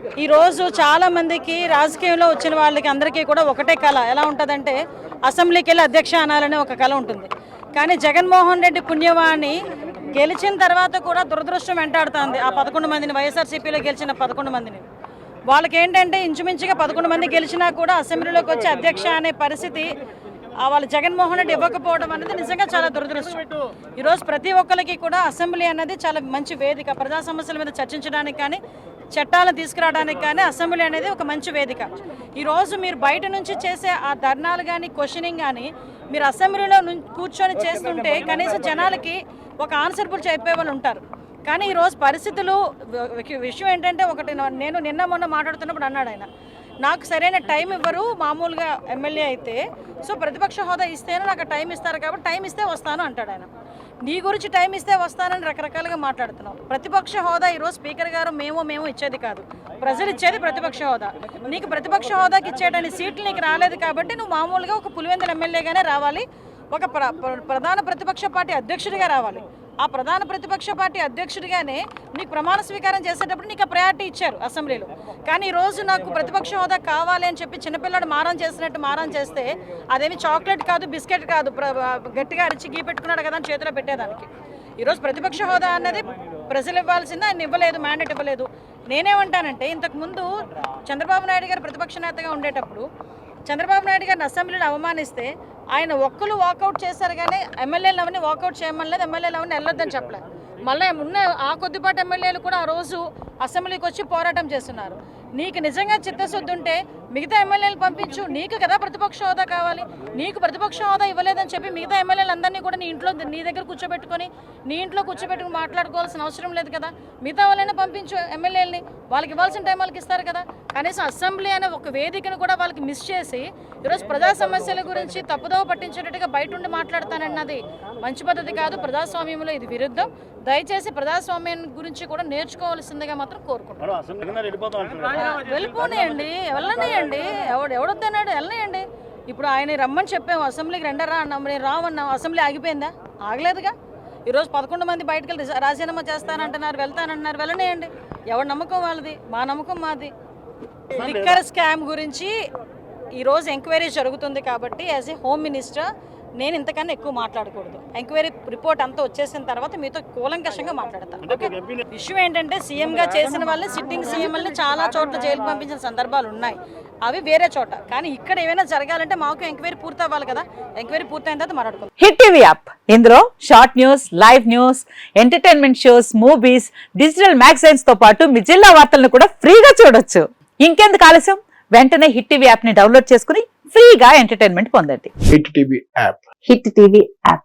ఈ రోజు చాలా మందికి రాజకీయంలో వచ్చిన వాళ్ళకి అందరికీ కూడా ఒకటే కళ. ఎలా ఉంటుందంటే అసెంబ్లీకి వెళ్ళి అధ్యక్ష అనాలనే ఒక కళ ఉంటుంది. కానీ జగన్మోహన్ రెడ్డి పుణ్యవాణి గెలిచిన తర్వాత కూడా దురదృష్టం వెంటాడుతుంది. ఆ పదకొండు మందిని వైఎస్ఆర్సీపీలో గెలిచిన పదకొండు మందిని. వాళ్ళకి ఏంటంటే ఇంచుమించుగా పదకొండు మంది గెలిచినా కూడా అసెంబ్లీలోకి వచ్చి అధ్యక్ష అనే పరిస్థితి వాళ్ళు వాళ్ళ జగన్మోహన్ రెడ్డి ఇవ్వకపోవడం అనేది నిజంగా చాలా దురదృష్టం. ఈరోజు ప్రతి ఒక్కరికి కూడా అసెంబ్లీ అనేది చాలా మంచి వేదిక. ప్రజా సమస్యల మీద చర్చించడానికి కానీ చట్టాలను తీసుకురావడానికి కానీ అసెంబ్లీ అనేది ఒక మంచి వేదిక. ఈరోజు మీరు బయట నుంచి చేసే ఆ ధర్నాలు కానీ క్వశ్చనింగ్ కానీ మీరు అసెంబ్లీలో కూర్చొని చేస్తుంటే కనీసం జనాలకి ఒక ఆన్సర్బుల్ చెప్పే వాళ్ళు ఉంటారు. కానీ ఈరోజు పరిస్థితులు విషయం ఏంటంటే ఒకటి నేను నిన్న మొన్న మాట్లాడుతున్నప్పుడు అన్నాడు ఆయన. నాకు సరైన టైం ఇవ్వరు మామూలుగా ఎమ్మెల్యే అయితే. సో ప్రతిపక్ష హోదా ఇస్తేనే నాకు టైం ఇస్తారు కాబట్టి టైం ఇస్తే వస్తాను అంటాడు ఆయన. నీ గురించి టైం ఇస్తే వస్తానని రకరకాలుగా మాట్లాడుతున్నావు. ప్రతిపక్ష హోదా ఈరోజు స్పీకర్ గారు మేము మేము ఇచ్చేది కాదు. ప్రజలు ఇచ్చేది ప్రతిపక్ష హోదా. నీకు ప్రతిపక్ష హోదాకి ఇచ్చేటని సీట్లు నీకు రాలేదు కాబట్టి నువ్వు మామూలుగా ఒక పులివెందుల ఎమ్మెల్యేగానే రావాలి. ఒక ప్ర- ప్ర- ప్రధాన ప్రతిపక్ష పార్టీ అధ్యక్షుడిగా రావాలి. ఆ ప్రధాన ప్రతిపక్ష పార్టీ అధ్యక్షుడిగానే నీకు ప్రమాణ స్వీకారం చేసేటప్పుడు నీకు ప్రయారిటీ ఇచ్చారు అసెంబ్లీలో. కానీ ఈరోజు నాకు ప్రతిపక్ష హోదా కావాలి అని చెప్పి చిన్నపిల్లడు మారం చేసినట్టు మారం చేస్తే అదేమి చాక్లెట్ కాదు బిస్కెట్ కాదు గట్టిగా అరిచి గీ పెట్టుకున్నాడు కదా అని చేతిలో పెట్టేదానికి. ఈరోజు ప్రతిపక్ష హోదా అన్నది ప్రజలు ఇవ్వాల్సింది ఆయన ఇవ్వలేదు మ్యాండేట్ ఇవ్వలేదు. నేనేమంటానంటే ఇంతకు ముందు చంద్రబాబు నాయుడు గారు ప్రతిపక్ష నేతగా ఉండేటప్పుడు చంద్రబాబు నాయుడు గారిని అసెంబ్లీలో అవమానిస్తే ఆయన ఒక్కరు వాకౌట్ చేశారు కానీ ఎమ్మెల్యేలు అవన్నీ వాకౌట్ చేయమనలేదు ఎమ్మెల్యేలు అవన్నీ వెళ్ళొద్దని చెప్పలేదు మళ్ళీ ఉన్న ఆ కొద్దిపాటి ఎమ్మెల్యేలు కూడా ఆ రోజు అసెంబ్లీకి వచ్చి పోరాటం చేస్తున్నారు. నీకు నిజంగా చిత్తశుద్ధి ఉంటే మిగతా ఎమ్మెల్యేలు పంపించు. నీకు కదా ప్రతిపక్ష హోదా కావాలి. నీకు ప్రతిపక్ష హోదా ఇవ్వలేదని చెప్పి మిగతా ఎమ్మెల్యేలు అందరినీ కూడా నీ ఇంట్లో నీ దగ్గర కూర్చోబెట్టుకొని నీ ఇంట్లో కూర్చోబెట్టుకుని మాట్లాడుకోవాల్సిన అవసరం లేదు కదా. మిగతా వాళ్ళైనా పంపించు ఎమ్మెల్యేలని. వాళ్ళకి ఇవ్వాల్సిన టైం వాళ్ళకి ఇస్తారు కదా. కనీసం అసెంబ్లీ అనే ఒక వేదికను కూడా వాళ్ళకి మిస్ చేసి ఈరోజు ప్రజా సమస్యల గురించి తప్పుదోవ పట్టించేటట్టుగా బయట ఉండి మాట్లాడతానన్నది మంచి పద్ధతి కాదు. ప్రజాస్వామ్యంలో ఇది విరుద్ధం. దయచేసి ప్రజాస్వామ్యం గురించి కూడా నేర్చుకోవాల్సిందిగా మాత్రం కోరుకుంటున్నాను. వెళ్ళిపోనేయండి వెళ్ళనియండి. ఎవడు ఎవడొద్దన్నాడు వెళ్ళనియండి. ఇప్పుడు ఆయన రమ్మని చెప్పాము అసెంబ్లీకి రెండరా అన్నాం నేను రావన్నాం అసెంబ్లీ ఆగిపోయిందా? ఆగలేదుగా. ఈరోజు పదకొండు మంది బయటకు వెళ్ళి రాజీనామా చేస్తానంటున్నారు వెళ్తానంటున్నారు వెళ్ళనియండి. ఎవరి నమ్మకం వాళ్ళది? మా నమ్మకం మాది. లిక్కర్ స్కామ్ గురించి ఈరోజు ఎంక్వైరీ జరుగుతుంది కాబట్టి యాజ్ ఏ హోమ్ మినిస్టర్ నేను ఇంతకన్నా ఎక్కువ మాట్లాడకూడదు. ఎంక్వైరీ రిపోర్ట్ అంతా వచ్చేసిన తర్వాత మీతో కూలంకషంగా మాట్లాడతాను ఓకే? ఇష్యూ ఏంటంటే సీఎంగా చేసిన వాళ్ళని సిట్టింగ్ సీఎంలని చాలా చోట్ల జైలు పంపించిన సందర్భాలు ఉన్నాయి. అవి వేరే చోట. కానీ ఇక్కడ ఏమైనా జరగాలంటే మాకు ఎంక్వైరీ పూర్తి అవ్వాలి కదా. ఎంక్వైరీ పూర్తయిన తర్వాత మాట్లాడుకుందాం. Hit TV app. ఇందులో short news live news entertainment shows movies digital మ్యాగజైన్స్తో పాటు మీ జిల్లా వార్తలను కూడా ఫ్రీగా చూడొచ్చు. ఇంకెందుకు ఆలస్యం? వెంటనే హిట్ టీవీ యాప్ని డౌన్లోడ్ చేసుకుని ఫ్రీగా ఎంటర్టైన్మెంట్ పొందండి. Hit TV app. Hit TV app.